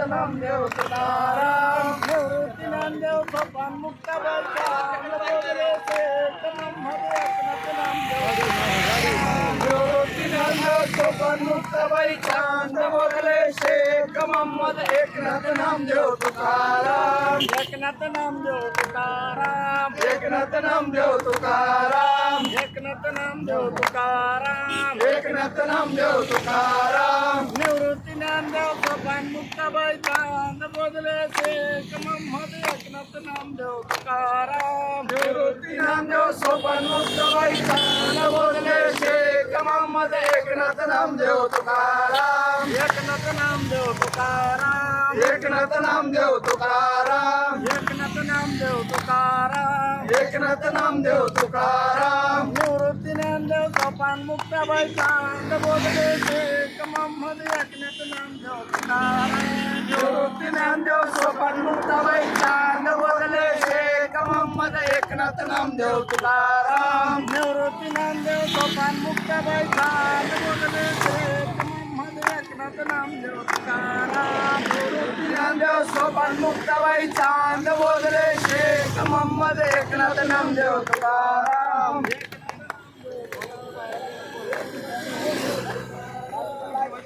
एकनाथ नामदेव तुकाराम निवृत्ती नामदेव सोपान मुक्ताबाई चाँद बोले शेष मोहम्मद एकनाथ नामदेव निवृत्ती नामदेव सोपान मुक्ताबाई चाँद बोले शेख मोहम्मद एकनाथ नामदेव तुकाराम एकनाथ नामदेव तुकाराम एकनाथ नामदेव तुकाराम एकनाथ नामदेव तुकाराम एकनाथ नामदेव तुकाराम निवृत्ती नामदेव सोपान मुक्ताबाई चाँद बोधले शेख मोहम्मद एकनाथ नामदेव तुकाराम। निवृत्ती नामदेव सोपान मुक्ताबाई शेख मोहम्मद एकनाथ नामदेव तुकाराम। एकनाथ नामदेव तुकाराम एकनाथ नामदेव तुकाराम एकनाथ नामदेव तुकाराम एकनाथ नामदेव तुकाराम निवृत्ती नामदेव तुकाराम निवृत्ती नामदेव सोपान मुक्ताबाई बोधले शेख मोहम्मद एकनाथ नामदेव तुकाराम निवृत्ती नामदेव सोपान मुक्ताबाई चांद बोलले शेख मोहम्मद एकनाथ नामदेव तुकाराम. निवृत्ती नामदेव सोपान मुक्ताबाई चांद बोधले शेख मोहम्मद एकनाथ नामदेव तुकाराम.